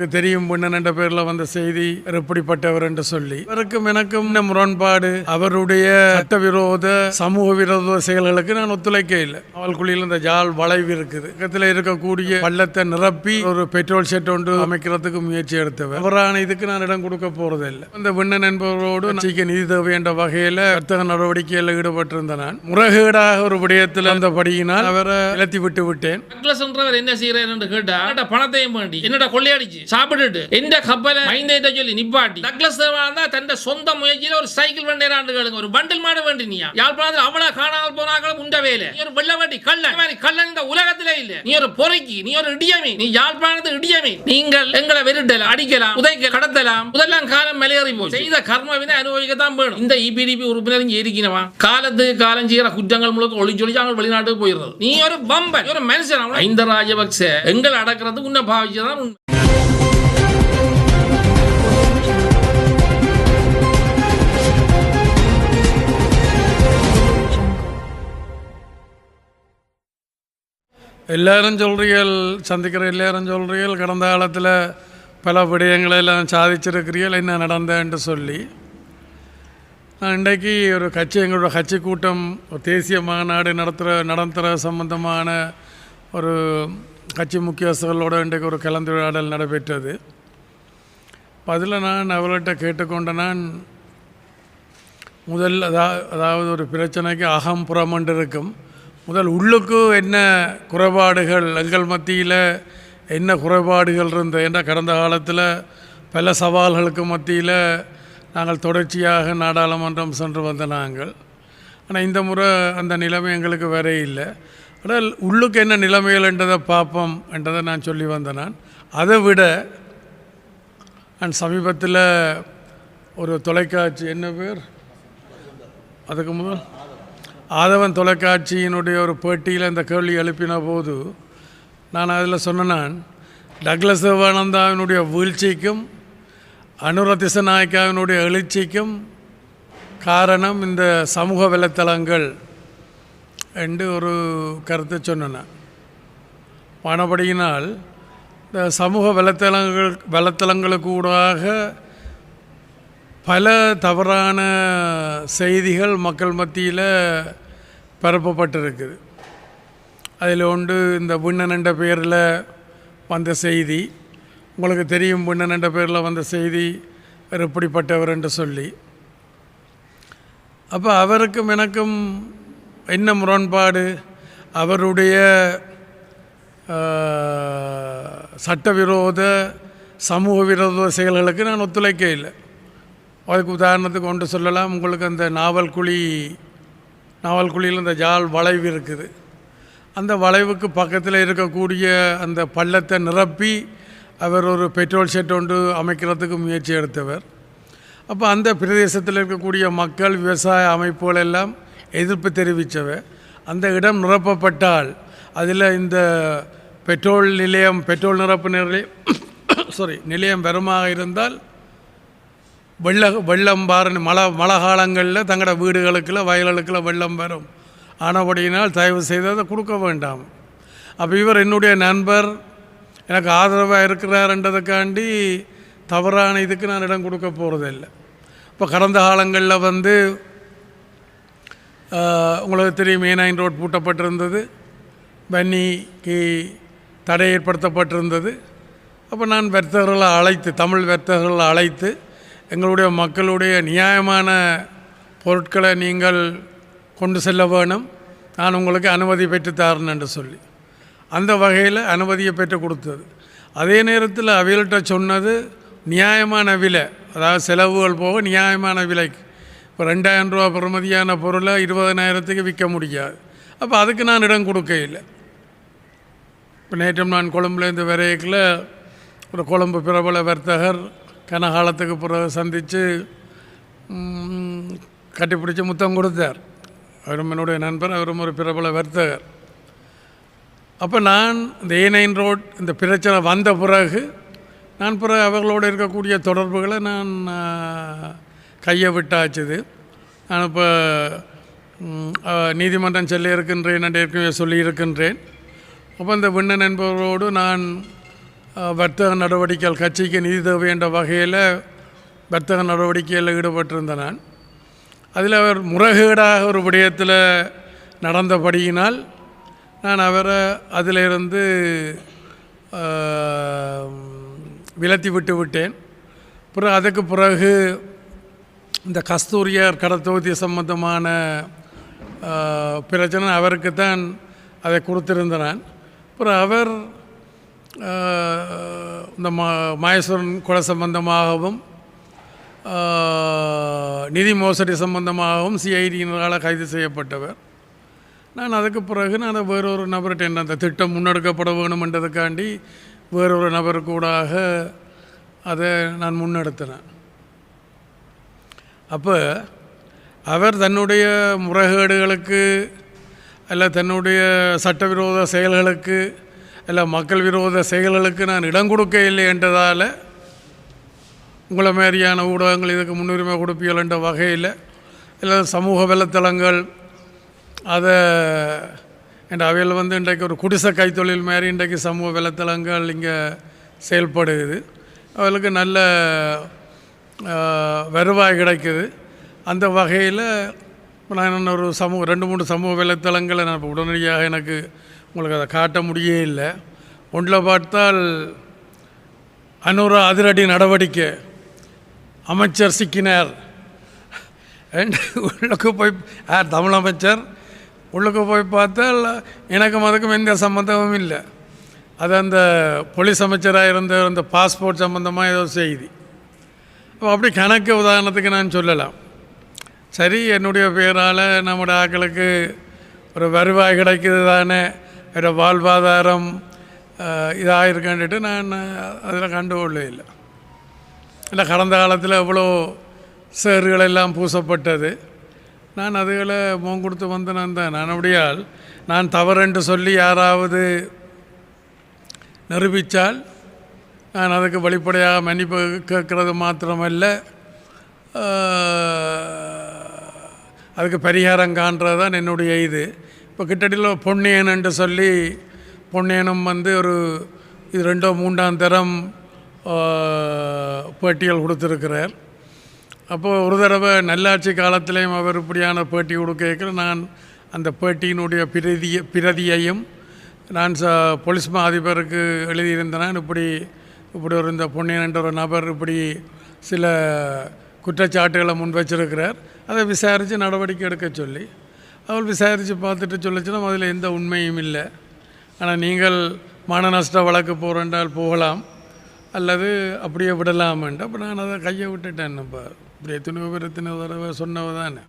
எனக்கு தெரியும் பொண்ணன் என்ற பேர்ல வந்த செய்தி எப்படிப்பட்டவர் என்று சொல்லி. அவருக்கும் எனக்கும் இந்த முரண்பாடு? அவருடைய சட்டவிரோத சமூக விரோத செயல்களுக்கு நான் ஒத்துழைக்க இல்லை. அவளுக்குள்ளில் இந்த ஜால் வளைவு இருக்குது. பக்கத்தில் இருக்கக்கூடிய பள்ளத்தை நிரப்பி ஒரு பெட்ரோல் செட் ஒன்று அமைக்கிறதுக்கு முயற்சி எடுத்தவர். அவரான இதுக்கு நான் இடம் கொடுக்க போறதில்லை. இந்த விண்ணன் என்பவரோடு சீக்கிய நிதி தேவை என்ற வகையில் வர்த்தக நடவடிக்கையில் ஈடுபட்டிருந்த நான். முறைகேடாக ஒரு விடயத்தில் அந்த படியினால் அவரை இழத்தி விட்டு விட்டேன். என்ன செய்கிறேன் என்று கேட்டா பணத்தையும் வேண்டி என்னடா கொள்ளையடிச்சு? சாப்பிட்டுட்டு இந்த கப்பலை ஐந்தைட்ட சொல்லி நிப்பாட்டி. டக்ளஸ் தேவானந்தா தன் சொந்த முயற்சியில ஒரு சைக்கிள் வண்டியாண்டு கேளுங்க. ஒரு பண்டில் மாட வேண்டி நீயா யாழ்ப்பாணத்தில் அவ்வளவு காணாமல் போனாங்களும் உண்ட வேலை. நீ ஒரு வெள்ள வண்டி கள்ளன். இந்த கள்ளன் இந்த உலகத்திலே இல்ல. நீ ஒரு பொறைக்கு நீ ஒரு இடியமே நீ யாழ்ப்பாணத்து இடியமே நீங்கள் எங்களை வெறுடலாம் அடிக்கலாம் உதைக்க கடத்தலாம். முதலாம் காலம் மலையேறி போய் செய்த கர்மவினை அனுபவிக்கத்தான் வேணும். இந்த இபிடிபி உறுப்பினரும் இங்க இருக்கணுமா காலத்துக்கு காலம் செய்கிற குற்றங்கள் முழுக்க ஒளிஞ்சு ஒளிஞ்சு அவங்க வெளிநாட்டுக்கு போயிடுறது. நீ ஒரு பம்பன் ஒரு மனுஷன் ஐந்த ராஜபக்ச எங்களை அடக்கிறதுக்கு உன்னை பாவிச்சதான் உண்மை எல்லாரும் சொல்றீர்கள் சந்திக்கிற எல்லாரும் சொல்றீர்கள் கடந்த காலத்தில் பல விடயங்களை எல்லாம் சாதிச்சிருக்கிறீர்கள் என்ன நடந்தேன்ட்டு சொல்லி. நான் இன்றைக்கு ஒரு கட்சி எங்களோட கட்சி கூட்டம் ஒரு தேசிய மாநாடு நடத்துகிற நடத்துகிற சம்பந்தமான ஒரு கட்சி முக்கியஸ்தர்களோடு இன்றைக்கு ஒரு கலந்துரையாடல் நடைபெற்றது. அதில் நான் அவர்கிட்ட கேட்டுக்கொண்ட நான் முதல் அதா அதாவது ஒரு பிரச்சனைக்கு அகம் புறமண்டு இருக்கும் முதல் உள்ளுக்கு என்ன குறைபாடுகள் எங்கள் மத்தியில் என்ன குறைபாடுகள் இருந்தது என்ற கடந்த காலத்தில் பல சவால்களுக்கு மத்தியில் நாங்கள் தொடர்ச்சியாக நாடாளுமன்றம் சென்று வந்த நாங்கள். ஆனால் இந்த முறை அந்த நிலைமை எங்களுக்கு வேறே இல்லை. ஆனால் உள்ளுக்கு என்ன நிலைமைகள் என்றதை பார்ப்போம் என்றதை நான் சொல்லி வந்தேன் நான். அதை விட நான் சமீபத்தில் ஒரு தொலைக்காட்சி என்ன பேர்? அதுக்கு முதல் ஆதவன் தொலைக்காட்சியினுடைய ஒரு பேட்டியில் இந்த கேள்வி எழுப்பின போது நான் அதில் சொன்னேன் டக்ளஸ் சிவானந்தாவினுடைய வீழ்ச்சிக்கும் அனுர திசநாயக்காவினுடைய எழுச்சிக்கும் காரணம் இந்த சமூக வலைத்தளங்கள் என்று ஒரு கருத்தை சொன்னேன் ஆனபடியினால் இந்த சமூக வலைத்தளங்கள் வலைத்தளங்களுக்கு ஊடாக பல தவறான செய்திகள் மக்கள் மத்தியில் பரப்பப்பட்டிருக்குது. அதில் ஒன்று இந்த விண்ணன் பேரில் வந்த செய்தி. உங்களுக்கு தெரியும் விண்ணன் பேரில் வந்த செய்தி எப்படிப்பட்டவர் என்று சொல்லி. அப்போ அவருக்கும் எனக்கும் என்ன முரண்பாடு? அவருடைய சட்டவிரோத சமூக விரோத செயல்களுக்கு நான் ஒத்துழைக்க இல்லை அதுக்கு உதாரணத்துக்கு ஒன்று சொல்லலாம். உங்களுக்கு அந்த நாவல் குழி நாவல் குழியில் இந்த ஜால் வளைவு இருக்குது. அந்த வளைவுக்கு பக்கத்தில் இருக்கக்கூடிய அந்த பள்ளத்தை நிரப்பி அவர் ஒரு பெட்ரோல் ஷெட் ஒன்று அமைக்கிறதுக்கு முயற்சி எடுத்தவர். அப்போ அந்த பிரதேசத்தில் இருக்கக்கூடிய மக்கள் விவசாய அமைப்புகள் எல்லாம் எதிர்ப்பு தெரிவித்தவர் அந்த இடம் நிரப்பப்பட்டால் அதில் இந்த பெட்ரோல் நிலையம் பெட்ரோல் நிரப்பு நிலையம் சாரி நிலையம் வெறுமாக இருந்தால் வெள்ள வெள்ளம் பாருன்னு மழை மழை காலங்களில் தங்களோட வீடுகளுக்குள்ள வயல்களுக்குள்ள வெள்ளம் வரும். ஆனபடியினால் தயவு செய்து அதை கொடுக்க வேண்டாம். அப்போ இவர் என்னுடைய நண்பர் எனக்கு ஆதரவாக இருக்கிறாருன்றதுக்காண்டி தவறான இதுக்கு நான் இடம் கொடுக்க போகிறதில்லை இப்போ கடந்த காலங்களில் வந்து உங்களுக்கு தெரியும் மெயினாயின் ரோட் பூட்டப்பட்டிருந்தது. வன்னிக்கு தடை ஏற்படுத்தப்பட்டிருந்தது. அப்போ நான் வர்த்தகர்களை அழைத்து தமிழ் வர்த்தகர்களை அழைத்து எங்களுடைய மக்களுடைய நியாயமான பொருட்களை நீங்கள் கொண்டு செல்ல வேணும். நான் உங்களுக்கு அனுமதி பெற்று என்று சொல்லி. அந்த வகையில் அனுமதியை பெற்று கொடுத்தது. அதே நேரத்தில் அவைகள்கிட்ட சொன்னது நியாயமான விலை. அதாவது செலவுகள் போக நியாயமான விலைக்கு. இப்போ ரெண்டாயிரம் ரூபா பெறுமதியான பொருளை இருபதனாயிரத்துக்கு விற்க முடியாது. அப்போ அதுக்கு நான் இடம் கொடுக்க இல்லை. இப்போ நேற்று நான் கொழும்புலேருந்து வரையக்கில் ஒரு கொழும்பு பிரபல வர்த்தகர் கனகாலத்துக்கு பிறகு சந்தித்து கட்டிப்பிடிச்சி முத்தம் கொடுத்தார். அவரும் என்னுடைய நண்பர் அவரும் ஒரு பிரபல வர்த்தகர். அப்போ நான் இந்த ஏ நைன் ரோட் இந்த பிரச்சனை வந்த பிறகு நான் பிறகு அவர்களோடு இருக்கக்கூடிய தொடர்புகளை நான் கையை விட்டாச்சுது நான் இப்போ நீதிமன்றம் செல்ல இருக்கின்றேன் என்று ஏற்கனவே சொல்லியிருக்கின்றேன். அப்போ இந்த விண்ணன் என்பவரோடு நான் வர்த்தக நடவடிக்கைகள் கட்சிக்கு நிதி தேவை வேண்ட வகையில் வர்த்தக நடவடிக்கையில் ஈடுபட்டிருந்த நான் அதில் அவர் முறைகேடாக ஒரு விடயத்தில் நடந்தபடியினால் நான் அவரை அதிலிருந்து விலத்தி விட்டு விட்டேன். பிறகு அதுக்கு பிறகு இந்த கஸ்தூரியார் கடத்தொகுதி சம்பந்தமான பிரச்சனை அவருக்கு தான் அதை கொடுத்திருந்த நான் அப்புறம் அவர் இந்த மா மாயேஸ்வரன் கொலை சம்பந்தமாகவும் நிதி மோசடி சம்பந்தமாகவும் சிஐடியினரால் கைது செய்யப்பட்டவர். நான் அதுக்கு பிறகு நான் வேறொரு நபர்கிட்ட என்ன அந்த திட்டம் முன்னெடுக்கப்பட வேணுமென்றதுக்காண்டி வேறொரு நபர் கூடாக அதை நான் முன்னெடுத்தினேன் அப்போ அவர் தன்னுடைய முறைகேடுகளுக்கு அல்ல தன்னுடைய சட்டவிரோத செயல்களுக்கு இல்லை மக்கள் விரோத செயல்களுக்கு நான் இடம் கொடுக்க இல்லை என்றதால் உங்களை மாதிரியான ஊடகங்கள் இதுக்கு முன்னுரிமை கொடுப்பீர்கள் என்ற வகையில் இல்லை சமூக வலைத்தளங்கள் அதை என்ற அவையில் வந்து இன்றைக்கு ஒரு குடிசை கைத்தொழில் மாதிரி இன்றைக்கு சமூக வலைத்தளங்கள் இங்கே செயல்படுது. அவளுக்கு நல்ல வருவாய் கிடைக்குது. அந்த வகையில் நான் ஒரு சமூக ரெண்டு மூணு சமூக வலைத்தளங்களை நான் இப்போ உடனடியாக எனக்கு உங்களுக்கு அதை காட்ட முடியே இல்லை. ஒன்றில் பார்த்தால் அனுரா அதிரடி நடவடிக்கை. அமைச்சர் சிக்கினார். என்று உள்ளுக்கு போய் யார் தமிழ் அமைச்சர்? உள்ளுக்கு போய் பார்த்தால் எனக்கும் அதுக்கும் எந்த சம்மந்தமும் இல்லை. அது அந்த போலீஸ் அமைச்சராக இருந்த அந்த பாஸ்போர்ட் சம்மந்தமாக ஏதோ செய்தி. அப்போ அப்படி கணக்கு உதாரணத்துக்கு நான் சொல்லலாம். சரி என்னுடைய பேரால் நம்முடைய ஆக்களுக்கு ஒரு வருவாய் கிடைக்குது தானே. ஒரு வாழ்வாதாரம் இதாக இருக்கான்ட்டு நான் அதில் கண்டுகொள்ள இல்லை இல்லை கடந்த காலத்தில் எவ்வளோ சேறுகள் எல்லாம் பூசப்பட்டது. நான் அதுகளை முகம் கொடுத்து வந்து நான் தான். நான் அப்படியால் நான் தவறென்று சொல்லி யாராவது நிரூபித்தால் நான் அதுக்கு வெளிப்படையாக மன்னிப்பு கேட்குறது மாத்திரமல்ல. அதுக்கு பரிகாரம் காண்றது தான் என்னுடைய இது. இப்போ கிட்டடியில் பொன்னியன் என்று சொல்லி பொன்னியனும் வந்து ஒரு இது ரெண்டோ மூன்றாம் தரம் பேட்டிகள் கொடுத்துருக்கிறார். அப்போது ஒரு தடவை நல்லாட்சி காலத்திலையும் அவர் இப்படியான பேட்டி கொடுக்க நான் அந்த பேட்டியினுடைய பிரதிய பிரதியையும் நான் ச போலீஸ் மா அதிபருக்கு எழுதியிருந்தேன் இப்படி இப்படி ஒரு இந்த பொன்னியன் என்ற ஒரு நபர் இப்படி சில குற்றச்சாட்டுகளை முன் வச்சிருக்கிறார். அதை விசாரித்து நடவடிக்கை எடுக்க சொல்லி அவள் விசாரித்து பார்த்துட்டு சொல்லிச்சுன்னா அதில் எந்த உண்மையும் இல்லை. ஆனால் நீங்கள் மான நஷ்ட வழக்கு போகிறேன்றால் போகலாம். அல்லது அப்படியே விடலாமேன்ட்டு அப்போ நான் அதை கையை விட்டுட்டேன் இப்போ இப்படி எத்தனையோ பேர் தடவை சொன்னவ தானே.